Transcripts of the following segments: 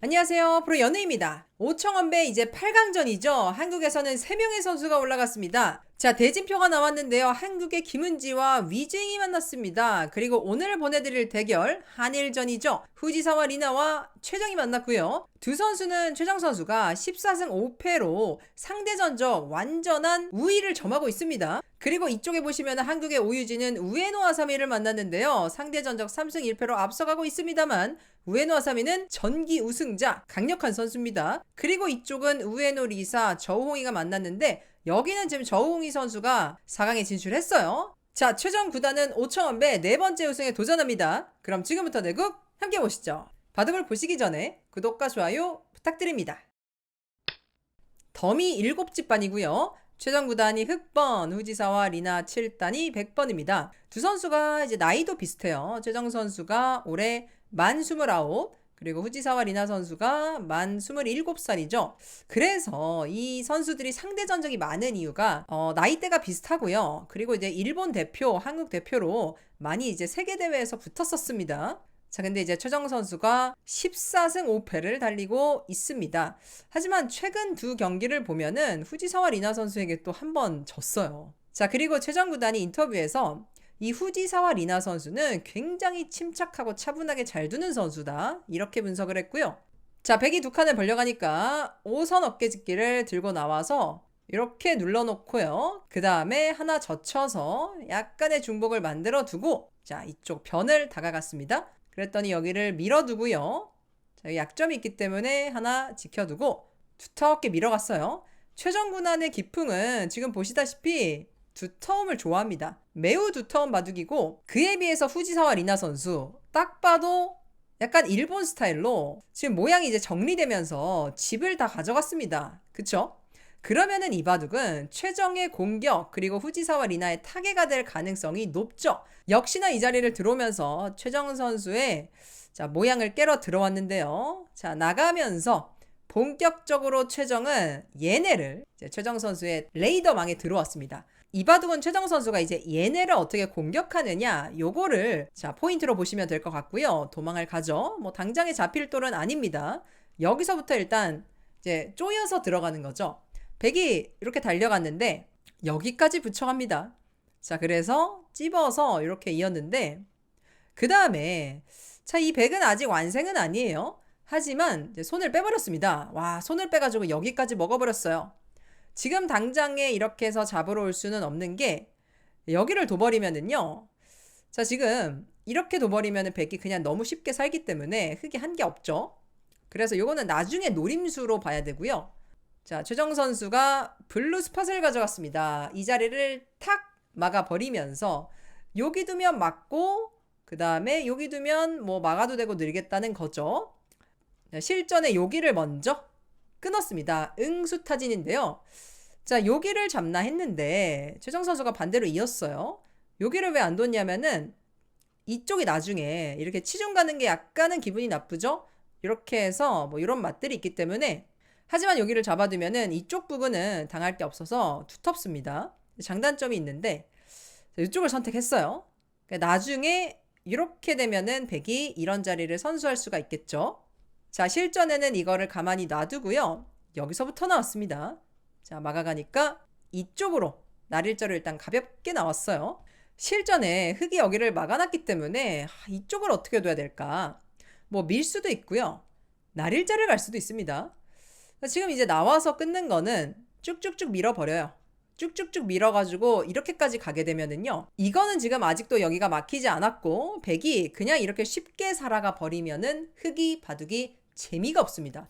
안녕하세요. 프로 연우입니다. 오청원배 이제 8강전이죠. 한국에서는 3명의 선수가 올라갔습니다. 자, 대진표가 나왔는데요. 한국의 김은지와 위징이 만났습니다. 그리고 오늘 보내드릴 대결 한일전이죠. 후지사와 리나와 최정이 만났고요. 두 선수는 최정 선수가 14승 5패로 상대 전적 완전한 우위를 점하고 있습니다. 그리고 이쪽에 보시면 한국의 오유진은 우에노 아사미를 만났는데요. 상대 전적 3승 1패로 앞서가고 있습니다만 우에노 아사미는 전기 우승자 강력한 선수입니다. 그리고 이쪽은 우에노 리사 저우홍이가 만났는데 여기는 지금 저우홍이 선수가 4강에 진출했어요. 자, 최종 구단은 5천원배 네 번째 우승에 도전합니다. 그럼 지금부터 내국 함께 보시죠. 바둑을 보시기 전에 구독과 좋아요 부탁드립니다. 덤이 7집반이고요. 최정 구단이 흑번, 후지사와 리나 7단이 100번입니다. 두 선수가 이제 나이도 비슷해요. 최정 선수가 올해 만 29, 그리고 후지사와 리나 선수가 만 27살이죠. 그래서 이 선수들이 상대 전적이 많은 이유가 어, 나이대가 비슷하고요. 그리고 이제 일본 대표, 한국 대표로 많이 이제 세계 대회에서 붙었었습니다. 자, 근데 이제 최정 선수가 14승 5패를 달리고 있습니다. 하지만 최근 두 경기를 보면은 후지사와 리나 선수에게 또 한 번 졌어요. 자, 그리고 최정 구단이 인터뷰에서 이 후지사와 리나 선수는 굉장히 침착하고 차분하게 잘 두는 선수다. 이렇게 분석을 했고요. 자, 백이 두 칸을 벌려가니까 5선 어깨짓기를 들고 나와서 이렇게 눌러놓고요. 그 다음에 하나 젖혀서 약간의 중복을 만들어 두고 자, 이쪽 변을 다가갔습니다. 그랬더니 여기를 밀어두고요. 자, 약점이 있기 때문에 하나 지켜두고 두텁게 밀어갔어요. 최정군안의 기풍은 지금 보시다시피 두터움을 좋아합니다. 매우 두터운 바둑이고 그에 비해서 후지사와 리나 선수 딱 봐도 약간 일본 스타일로 지금 모양이 이제 정리되면서 집을 다 가져갔습니다. 그쵸? 그러면은 이 바둑은 최정의 공격 그리고 후지사와 리나의 타개가 될 가능성이 높죠. 역시나 이 자리를 들어오면서 최정 선수의 자, 모양을 깨러 들어왔는데요. 자, 나가면서 본격적으로 최정은 얘네를 최정 선수의 레이더망에 들어왔습니다. 이바둑은 최정 선수가 이제 얘네를 어떻게 공격하느냐 요거를 자 포인트로 보시면 될 것 같고요. 도망을 가죠. 뭐 당장에 잡힐 돌은 아닙니다. 여기서부터 일단 이제 쪼여서 들어가는 거죠. 백이 이렇게 달려갔는데 여기까지 붙여갑니다. 자 그래서 찝어서 이렇게 이었는데 그 다음에 자 이 백은 아직 완생은 아니에요. 하지만 손을 빼버렸습니다. 와 손을 빼가지고 여기까지 먹어버렸어요. 지금 당장에 이렇게 해서 잡으러 올 수는 없는 게 여기를 둬버리면은요. 자, 지금 이렇게 둬버리면은 백이 그냥 너무 쉽게 살기 때문에 흙이 한게 없죠. 그래서 요거는 나중에 노림수로 봐야 되고요. 자, 최정 선수가 블루 스팟을 가져갔습니다. 이 자리를 탁 막아버리면서 여기 두면 막고 그 다음에 여기 두면 뭐 막아도 되고 늘겠다는 거죠. 실전에 여기를 먼저 끊었습니다. 응수타진인데요. 자, 여기를 잡나 했는데 최정 선수가 반대로 이었어요. 여기를 왜 안 뒀냐면은 이쪽이 나중에 이렇게 치중 가는 게 약간은 기분이 나쁘죠? 이렇게 해서 뭐 이런 맛들이 있기 때문에 하지만 여기를 잡아두면은 이쪽 부분은 당할 게 없어서 두텁습니다. 장단점이 있는데 이쪽을 선택했어요. 그러니까 나중에 이렇게 되면은 백이 이런 자리를 선수할 수가 있겠죠. 자, 실전에는 이거를 가만히 놔두고요. 여기서부터 나왔습니다. 자, 막아가니까 이쪽으로 날일자로 일단 가볍게 나왔어요. 실전에 흙이 여기를 막아놨기 때문에 아, 이쪽을 어떻게 둬야 될까? 뭐 밀 수도 있고요. 날일자를 갈 수도 있습니다. 지금 이제 나와서 끊는 거는 쭉쭉쭉 밀어버려요. 쭉쭉쭉 밀어가지고 이렇게까지 가게 되면은요. 이거는 지금 아직도 여기가 막히지 않았고 백이 그냥 이렇게 쉽게 살아가 버리면은 흙이 바둑이 재미가 없습니다.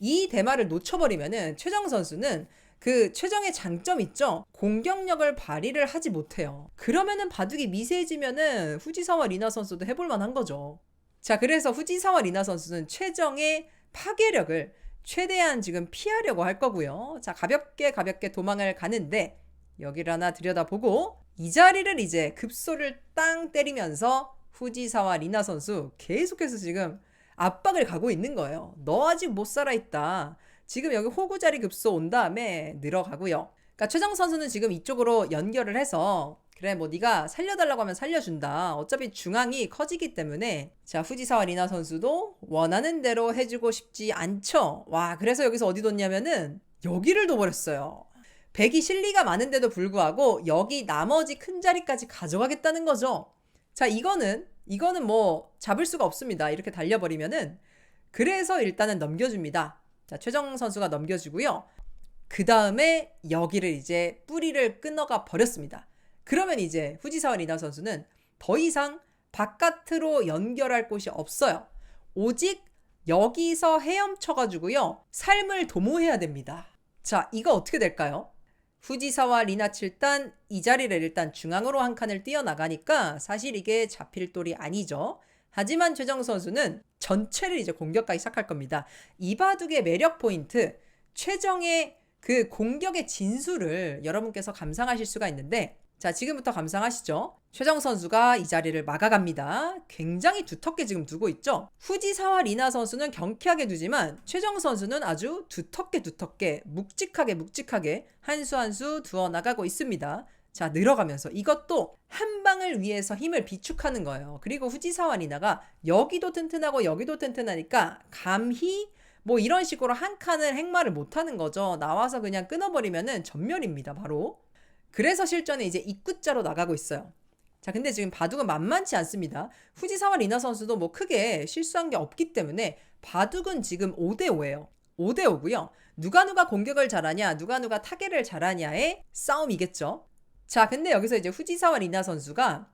이 대마를 놓쳐버리면은 최정 선수는 그 최정의 장점 있죠? 공격력을 발휘를 하지 못해요. 그러면은 바둑이 미세해지면은 후지사와 리나 선수도 해볼 만 한 거죠. 자, 그래서 후지사와 리나 선수는 최정의 파괴력을 최대한 지금 피하려고 할 거고요. 자, 가볍게 가볍게 도망을 가는데 여기를 하나 들여다보고 이 자리를 이제 급소를 땅 때리면서 후지사와 리나 선수 계속해서 지금 압박을 가고 있는 거예요. 너 아직 못 살아있다. 지금 여기 호구 자리 급소 온 다음에 늘어가고요. 그러니까 최정 선수는 지금 이쪽으로 연결을 해서 그래 뭐 네가 살려달라고 하면 살려준다. 어차피 중앙이 커지기 때문에 자 후지사와 리나 선수도 원하는 대로 해주고 싶지 않죠. 와 그래서 여기서 어디 뒀냐면은 여기를 둬버렸어요. 백이 실리가 많은데도 불구하고 여기 나머지 큰 자리까지 가져가겠다는 거죠. 자 이거는 이거는 뭐 잡을 수가 없습니다. 이렇게 달려버리면은 그래서 일단은 넘겨줍니다. 자 최정 선수가 넘겨주고요. 그 다음에 여기를 이제 뿌리를 끊어가 버렸습니다. 그러면 이제 후지사와 리나 선수는 더 이상 바깥으로 연결할 곳이 없어요. 오직 여기서 헤엄쳐가지고요. 삶을 도모해야 됩니다. 자, 이거 어떻게 될까요? 후지사와 리나 7단 이 자리를 일단 중앙으로 한 칸을 뛰어나가니까 사실 이게 잡힐 돌이 아니죠. 하지만 최정 선수는 전체를 이제 공격하기 시작할 겁니다. 이 바둑의 매력 포인트, 최정의 그 공격의 진수를 여러분께서 감상하실 수가 있는데 자, 지금부터 감상하시죠. 최정 선수가 이 자리를 막아갑니다. 굉장히 두텁게 지금 두고 있죠. 후지사와 리나 선수는 경쾌하게 두지만 최정 선수는 아주 두텁게 두텁게 묵직하게 묵직하게 한 수 한 수 두어 나가고 있습니다. 자, 늘어가면서 이것도 한 방을 위해서 힘을 비축하는 거예요. 그리고 후지사와 리나가 여기도 튼튼하고 여기도 튼튼하니까 감히 뭐 이런 식으로 한 칸을 행마를 못 하는 거죠. 나와서 그냥 끊어버리면은 전멸입니다. 바로. 그래서 실전에 이제 입구자로 나가고 있어요. 자, 근데 지금 바둑은 만만치 않습니다. 후지사와 리나 선수도 뭐 크게 실수한 게 없기 때문에 바둑은 지금 5대5예요. 5대5고요. 누가 누가 공격을 잘하냐, 누가 누가 타겟을 잘하냐의 싸움이겠죠. 자, 근데 여기서 이제 후지사와 리나 선수가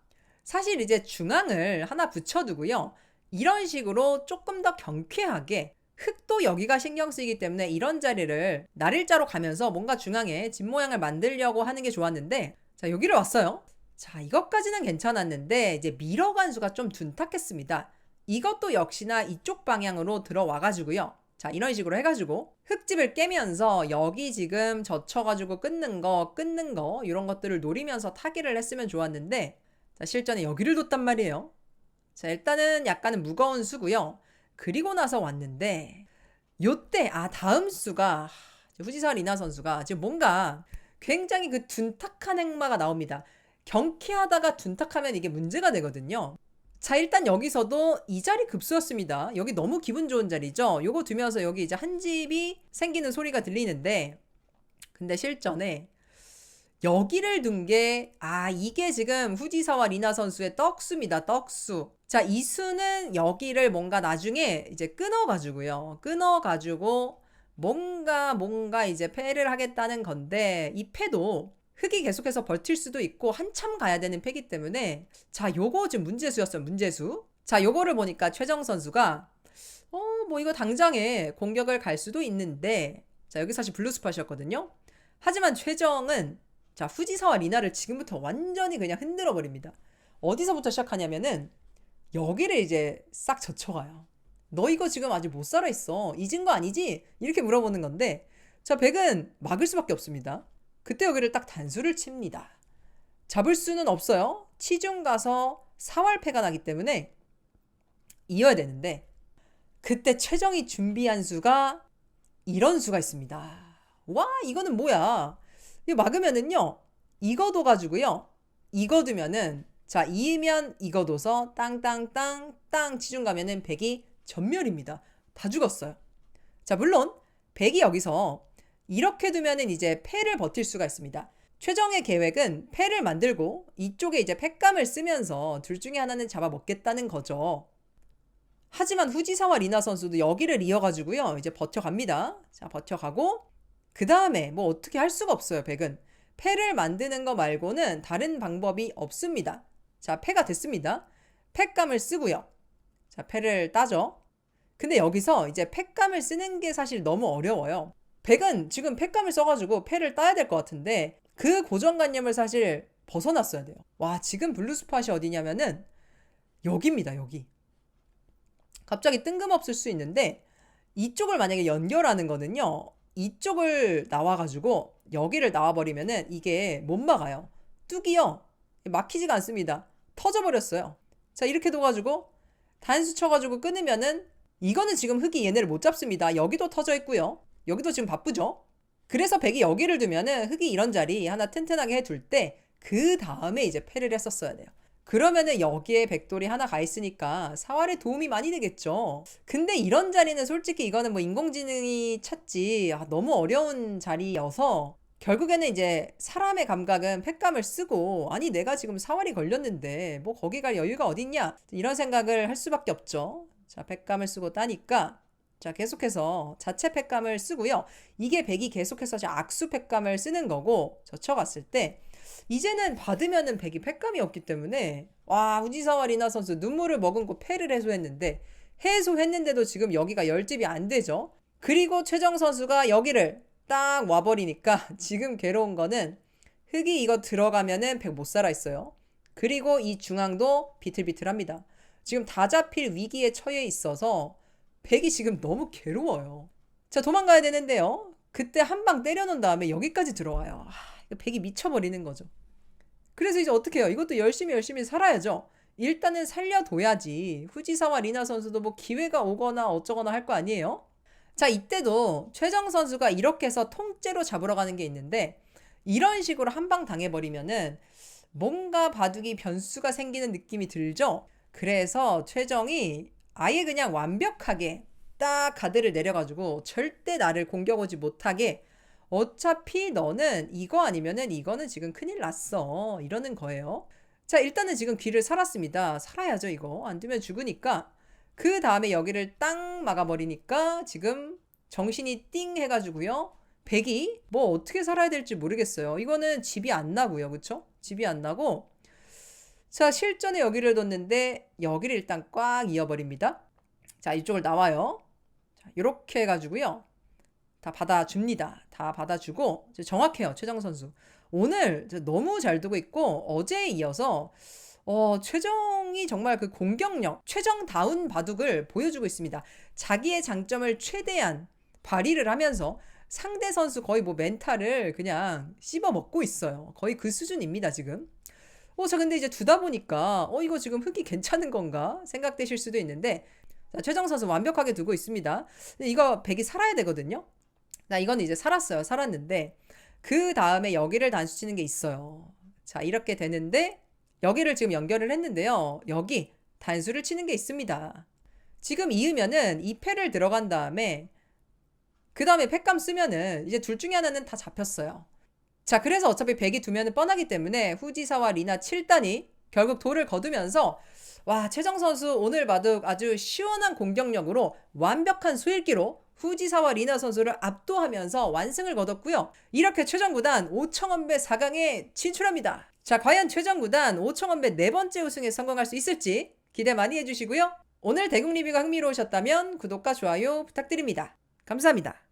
사실 이제 중앙을 하나 붙여두고요. 이런 식으로 조금 더 경쾌하게 흙도 여기가 신경 쓰이기 때문에 이런 자리를 날일자로 가면서 뭔가 중앙에 집 모양을 만들려고 하는 게 좋았는데 자 여기를 왔어요. 자 이것까지는 괜찮았는데 이제 밀어간 수가 좀 둔탁했습니다. 이것도 역시나 이쪽 방향으로 들어와 가지고요. 자 이런 식으로 해가지고 흙집을 깨면서 여기 지금 젖혀가지고 끊는 거 끊는 거 이런 것들을 노리면서 타기를 했으면 좋았는데 자 실전에 여기를 뒀단 말이에요. 자 일단은 약간은 무거운 수고요. 그리고 나서 왔는데 요때 아 다음 수가 후지사 리나 선수가 지금 뭔가 굉장히 그 둔탁한 행마가 나옵니다. 경쾌하다가 둔탁하면 이게 문제가 되거든요. 자 일단 여기서도 이 자리 급수였습니다. 여기 너무 기분 좋은 자리죠. 요거 두면서 여기 이제 한 집이 생기는 소리가 들리는데 근데 실전에 여기를 둔 게, 아, 이게 지금 후지사와 리나 선수의 떡수입니다. 떡수. 자, 이 수는 여기를 뭔가 나중에 이제 끊어가지고요. 끊어가지고 뭔가, 뭔가 이제 패를 하겠다는 건데, 이 패도 흙이 계속해서 버틸 수도 있고 한참 가야 되는 패기 때문에 자, 요거 지금 문제수였어요. 문제수. 자, 요거를 보니까 최정 선수가 어, 뭐 이거 당장에 공격을 갈 수도 있는데 자, 여기 사실 블루 스팟이었거든요. 하지만 최정은 자, 후지사와 리나를 지금부터 완전히 그냥 흔들어 버립니다. 어디서부터 시작하냐면은 여기를 이제 싹 젖혀가요. 너 이거 지금 아직 못 살아 있어. 잊은 거 아니지? 이렇게 물어보는 건데 자, 백은 막을 수밖에 없습니다. 그때 여기를 딱 단수를 칩니다. 잡을 수는 없어요. 치중 가서 사활패가 나기 때문에 이어야 되는데 그때 최정이 준비한 수가 이런 수가 있습니다. 와, 이거는 뭐야? 이거 막으면은요, 이거 둬가지고요, 이거 두면은, 자, 이면 이거 둬서 땅땅땅, 땅 치중 가면은 백이 전멸입니다. 다 죽었어요. 자, 물론, 백이 여기서 이렇게 두면은 이제 패를 버틸 수가 있습니다. 최정의 계획은 패를 만들고 이쪽에 이제 패감을 쓰면서 둘 중에 하나는 잡아먹겠다는 거죠. 하지만 후지사와 리나 선수도 여기를 이어가지고요. 이제 버텨갑니다. 자, 버텨가고 그 다음에 뭐 어떻게 할 수가 없어요, 백은. 패를 만드는 거 말고는 다른 방법이 없습니다. 자, 패가 됐습니다. 패감을 쓰고요. 자, 패를 따죠. 근데 여기서 이제 패감을 쓰는 게 사실 너무 어려워요. 백은 지금 패감을 써가지고 패를 따야 될 것 같은데 그 고정관념을 사실 벗어났어야 돼요. 와, 지금 블루스팟이 어디냐면은 여기입니다, 여기. 갑자기 뜬금없을 수 있는데 이쪽을 만약에 연결하는 거는요. 이쪽을 나와가지고 여기를 나와버리면은 이게 못 막아요. 뚝이요. 막히지가 않습니다. 터져버렸어요. 자, 이렇게 둬가지고 단수 쳐가지고 끊으면은 이거는 지금 흙이 얘네를 못 잡습니다. 여기도 터져 있고요. 여기도 지금 바쁘죠? 그래서 백이 여기를 두면은 흙이 이런 자리 하나 튼튼하게 해둘 때 그 다음에 이제 패를 했었어야 돼요. 그러면은 여기에 백돌이 하나 가 있으니까 사활에 도움이 많이 되겠죠. 근데 이런 자리는 솔직히 이거는 뭐 인공지능이 찾지 아, 너무 어려운 자리여서 결국에는 이제 사람의 감각은 팩감을 쓰고 아니 내가 지금 사활이 걸렸는데 뭐 거기 갈 여유가 어딨냐 이런 생각을 할 수밖에 없죠. 자 팩감을 쓰고 따니까 자 계속해서 자체 팩감을 쓰고요. 이게 백이 계속해서 악수 팩감을 쓰는 거고 젖혀갔을 때 이제는 받으면은 백이 팩감이 없기 때문에 와 우지사와 리나 선수 눈물을 머금고 패를 해소했는데 해소했는데도 지금 여기가 열집이 안 되죠. 그리고 최정 선수가 여기를 딱 와버리니까 지금 괴로운 거는 흙이 이거 들어가면은 백 못 살아 있어요. 그리고 이 중앙도 비틀비틀합니다. 지금 다 잡힐 위기에 처해 있어서 백이 지금 너무 괴로워요. 자 도망가야 되는데요. 그때 한 방 때려놓은 다음에 여기까지 들어와요. 아, 백이 미쳐버리는 거죠. 그래서 이제 어떻게 해요? 이것도 열심히 열심히 살아야죠. 일단은 살려둬야지. 후지사와 리나 선수도 뭐 기회가 오거나 어쩌거나 할 거 아니에요? 자, 이때도 최정 선수가 이렇게 해서 통째로 잡으러 가는 게 있는데 이런 식으로 한 방 당해버리면은 뭔가 바둑이 변수가 생기는 느낌이 들죠? 그래서 최정이 아예 그냥 완벽하게 딱 가드를 내려가지고 절대 나를 공격 오지 못하게 어차피 너는 이거 아니면은 이거는 지금 큰일 났어. 이러는 거예요. 자, 일단은 지금 귀를 살았습니다. 살아야죠, 이거. 안 되면 죽으니까. 그 다음에 여기를 딱 막아버리니까 지금 정신이 띵 해가지고요. 백이 뭐 어떻게 살아야 될지 모르겠어요. 이거는 집이 안 나고요. 그쵸? 집이 안 나고. 자, 실전에 여기를 뒀는데 여기를 일단 꽉 이어버립니다. 자, 이쪽을 나와요. 자, 이렇게 해가지고요. 다 받아줍니다. 다 받아주고 정확해요. 최정 선수. 오늘 너무 잘 두고 있고 어제에 이어서 어, 최정이 정말 그 공격력, 최정다운 바둑을 보여주고 있습니다. 자기의 장점을 최대한 발휘를 하면서 상대 선수 거의 뭐 멘탈을 그냥 씹어 먹고 있어요. 거의 그 수준입니다, 지금. 어, 자, 근데 이제 두다 보니까, 어, 이거 지금 흙이 괜찮은 건가? 생각되실 수도 있는데, 자, 최정 선수 완벽하게 두고 있습니다. 이거 백이 살아야 되거든요. 자, 이거는 이제 살았어요. 살았는데, 그 다음에 여기를 단수 치는 게 있어요. 자, 이렇게 되는데, 여기를 지금 연결을 했는데요. 여기 단수를 치는 게 있습니다. 지금 이으면은 이 패를 들어간 다음에 그 다음에 패감 쓰면은 이제 둘 중에 하나는 다 잡혔어요. 자, 그래서 어차피 백이 두면은 뻔하기 때문에 후지사와 리나 7단이 결국 돌을 거두면서 와, 최정 선수 오늘 바둑 아주 시원한 공격력으로 완벽한 수일기로 후지사와 리나 선수를 압도하면서 완승을 거뒀고요. 이렇게 최정 구단 5청원배 4강에 진출합니다. 자, 과연 최정구단 5청원배 네 번째 우승에 성공할 수 있을지 기대 많이 해주시고요. 오늘 대국 리뷰가 흥미로우셨다면 구독과 좋아요 부탁드립니다. 감사합니다.